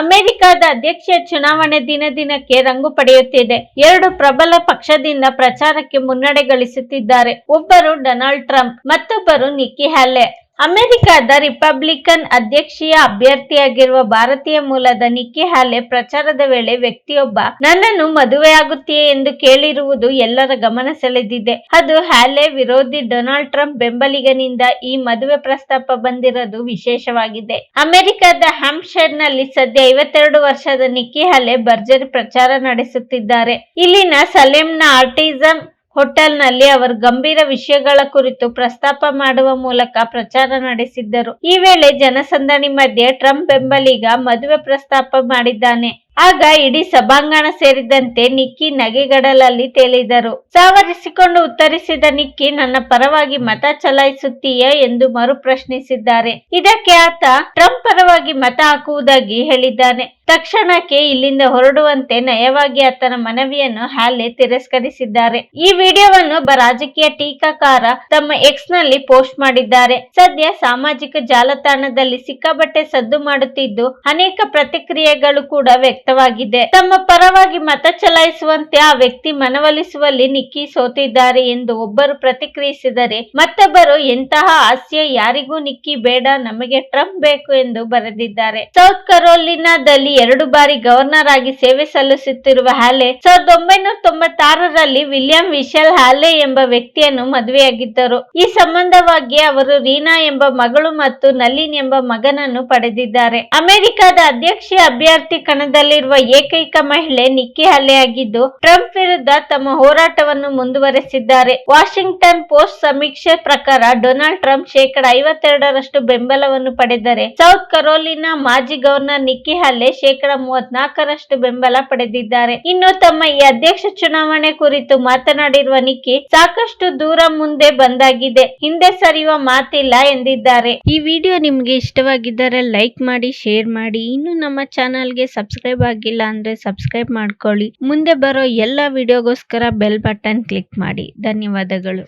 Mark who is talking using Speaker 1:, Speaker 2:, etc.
Speaker 1: ಅಮೆರಿಕದ ಅಧ್ಯಕ್ಷ ಚುನಾವಣೆ ದಿನ ದಿನಕ್ಕೆ ರಂಗು ಪಡೆಯುತ್ತಿದೆ. ಎರಡು ಪ್ರಬಲ ಪಕ್ಷದಿಂದ ಪ್ರಚಾರಕ್ಕೆ ಮುನ್ನಡೆ ಗಳಿಸುತ್ತಿದ್ದಾರೆ. ಒಬ್ಬರು ಡೊನಾಲ್ಡ್ ಟ್ರಂಪ್, ಮತ್ತೊಬ್ಬರು ನಿಕ್ಕಿ ಹ್ಯಾಲೆ. ಅಮೆರಿಕದ ರಿಪಬ್ಲಿಕನ್ ಅಧ್ಯಕ್ಷೀಯ ಅಭ್ಯರ್ಥಿಯಾಗಿರುವ ಭಾರತೀಯ ಮೂಲದ ನಿಕ್ಕಿ ಹಾಲೆ ಪ್ರಚಾರದ ವೇಳೆ ವ್ಯಕ್ತಿಯೊಬ್ಬ, ನನ್ನನ್ನು ಮದುವೆಯಾಗುತ್ತೀಯೇ ಎಂದು ಕೇಳಿರುವುದು ಎಲ್ಲರ ಗಮನ ಸೆಳೆದಿದೆ. ಅದು ಹ್ಯಾಲೆ ವಿರೋಧಿ ಡೊನಾಲ್ಡ್ ಟ್ರಂಪ್ ಬೆಂಬಲಿಗನಿಂದ ಈ ಮದುವೆ ಪ್ರಸ್ತಾಪ ಬಂದಿರೋದು ವಿಶೇಷವಾಗಿದೆ. ಅಮೆರಿಕದ ಹ್ಯಾಂಪ್ಶೈರ್ನಲ್ಲಿ ಸದ್ಯ ಐವತ್ತೆರಡು ವರ್ಷದ ನಿಕ್ಕಿ ಹಾಲೆ ಭರ್ಜರಿ ಪ್ರಚಾರ ನಡೆಸುತ್ತಿದ್ದಾರೆ. ಇಲ್ಲಿನ ಸಲೇಂನ ಆರ್ಟಿಸಮ್ ಹೋಟೆಲ್ನಲ್ಲಿ ಅವರು ಗಂಭೀರ ವಿಷಯಗಳ ಕುರಿತು ಪ್ರಸ್ತಾಪ ಮಾಡುವ ಮೂಲಕ ಪ್ರಚಾರ ನಡೆಸಿದ್ದರು. ಈ ವೇಳೆ ಜನಸಂದಣಿ ಮಧ್ಯೆ ಟ್ರಂಪ್ ಬೆಂಬಲಿಗ ಮದುವೆ ಪ್ರಸ್ತಾಪ ಮಾಡಿದ್ದಾನೆ. ಆಗ ಇಡೀ ಸಭಾಂಗಣ ಸೇರಿದಂತೆ ನಿಕ್ಕಿ ನಗೆಗಡಲಲ್ಲಿ ತೇಲಿದರು. ಸಾವರಿಸಿಕೊಂಡು ಉತ್ತರಿಸಿದ ನಿಕ್ಕಿ, ನನ್ನ ಪರವಾಗಿ ಮತ ಚಲಾಯಿಸುತ್ತೀಯ ಎಂದು ಮರು ಪ್ರಶ್ನಿಸಿದ್ದಾರೆ ಇದಕ್ಕೆ ಆತ, ಟ್ರಂಪ್ ಪರವಾಗಿ ಮತ ಹಾಕುವುದಾಗಿ ಹೇಳಿದ್ದಾನೆ. ತಕ್ಷಣಕ್ಕೆ ಇಲ್ಲಿಂದ ಹೊರಡುವಂತೆ ನಯವಾಗಿ ಆತನ ಮನವಿಯನ್ನು ಹ್ಯಾಲೆ ತಿರಸ್ಕರಿಸಿದ್ದಾರೆ. ಈ ವಿಡಿಯೋವನ್ನು ಒಬ್ಬ ರಾಜಕೀಯ ಟೀಕಾಕಾರ ತಮ್ಮ ಎಕ್ಸ್ನಲ್ಲಿ ಪೋಸ್ಟ್ ಮಾಡಿದ್ದಾರೆ. ಸದ್ಯ ಸಾಮಾಜಿಕ ಜಾಲತಾಣದಲ್ಲಿ ಸಿಕ್ಕಾಬಟ್ಟೆ ಸದ್ದು ಮಾಡುತ್ತಿದ್ದು ಅನೇಕ ಪ್ರತಿಕ್ರಿಯೆಗಳು ಕೂಡ ವ್ಯಕ್ತವಾಗಿದೆ. ತಮ್ಮ ಪರವಾಗಿ ಮತ ಚಲಾಯಿಸುವಂತೆ ಆ ವ್ಯಕ್ತಿ ಮನವೊಲಿಸುವಲ್ಲಿ ನಿಕ್ಕಿ ಸೋತಿದ್ದಾರೆ ಎಂದು ಒಬ್ಬರು ಪ್ರತಿಕ್ರಿಯಿಸಿದರೆ ಮತ್ತೊಬ್ಬರು, ಎಂತಹ ಹಾಸ್ಯ, ಯಾರಿಗೂ ನಿಕ್ಕಿ ಬೇಡ, ನಮಗೆ ಟ್ರಂಪ್ ಬೇಕು ಎಂದು ಬರೆದಿದ್ದಾರೆ. ಸೌತ್ ಕರೋಲಿನಾದಲ್ಲಿ ಎರಡು ಬಾರಿ ಗವರ್ನರ್ ಆಗಿ ಸೇವೆ ಸಲ್ಲಿಸುತ್ತಿರುವ ಹ್ಯಾಲೆ ಸಾವಿರದ ಒಂಬೈನೂರ ತೊಂಬತ್ತಾರರಲ್ಲಿ ವಿಲಿಯಂ ವಿಶಲ್ ಹ್ಯಾಲೆ ಎಂಬ ವ್ಯಕ್ತಿಯನ್ನು ಮದುವೆಯಾಗಿದ್ದರು. ಈ ಸಂಬಂಧವಾಗಿ ಅವರು ರೀನಾ ಎಂಬ ಮಗಳು ಮತ್ತು ನಲಿನ್ ಎಂಬ ಮಗನನ್ನು ಪಡೆದಿದ್ದಾರೆ. ಅಮೆರಿಕದ ಅಧ್ಯಕ್ಷೀಯ ಅಭ್ಯರ್ಥಿ ಕಣದಲ್ಲಿರುವ ಏಕೈಕ ಮಹಿಳೆ ನಿಕ್ಕಿ ಹಲ್ಲೆಯಾಗಿದ್ದು ಟ್ರಂಪ್ ವಿರುದ್ಧ ತಮ್ಮ ಹೋರಾಟವನ್ನು ಮುಂದುವರೆಸಿದ್ದಾರೆ. ವಾಷಿಂಗ್ಟನ್ ಪೋಸ್ಟ್ ಸಮೀಕ್ಷೆ ಪ್ರಕಾರ ಡೊನಾಲ್ಡ್ ಟ್ರಂಪ್ ಶೇಕಡ ಐವತ್ತೆರಡರಷ್ಟು ಬೆಂಬಲವನ್ನು ಪಡೆದರೆ, ಸೌತ್ ಕರೋಲಿನಾ ಮಾಜಿ ಗವರ್ನರ್ ನಿಕ್ಕಿ ಹಲ್ಲೆ ಶೇಕಡ ಮೂವತ್ನಾಲ್ಕರಷ್ಟು ಬೆಂಬಲ ಪಡೆದಿದ್ದಾರೆ. ಇನ್ನು ತಮ್ಮ ಈ ಅಧ್ಯಕ್ಷ ಚುನಾವಣೆ ಕುರಿತು ಮಾತನಾಡಿರುವ ನಿಕ್ಕಿ ಸಾಕಷ್ಟು ದೂರ ಮುಂದೆ ಬಂದಾಗಿದೆ. ಹಿಂದೆ ಸರಿಯುವ ಮಾತಿಲ್ಲ ಎಂದಿದ್ದಾರೆ. ಈ ವಿಡಿಯೋ ನಿಮ್ಗೆ ಇಷ್ಟವಾಗಿದ್ದರೆ ಲೈಕ್ ಮಾಡಿ, ಶೇರ್ ಮಾಡಿ. ಇನ್ನು ನಮ್ಮ ಚಾನಲ್ಗೆ ಸಬ್ಸ್ಕ್ರೈಬ್ ಆಗಿಲ್ಲ ಅಂದ್ರೆ ಸಬ್ಸ್ಕ್ರೈಬ್ ಮಾಡ್ಕೊಳ್ಳಿ. ಮುಂದೆ ಬರೋ ಎಲ್ಲ ವಿಡಿಯೋಗೋಸ್ಕರ ಬೆಲ್ ಬಟನ್ ಕ್ಲಿಕ್ ಮಾಡಿ. ಧನ್ಯವಾದಗಳು.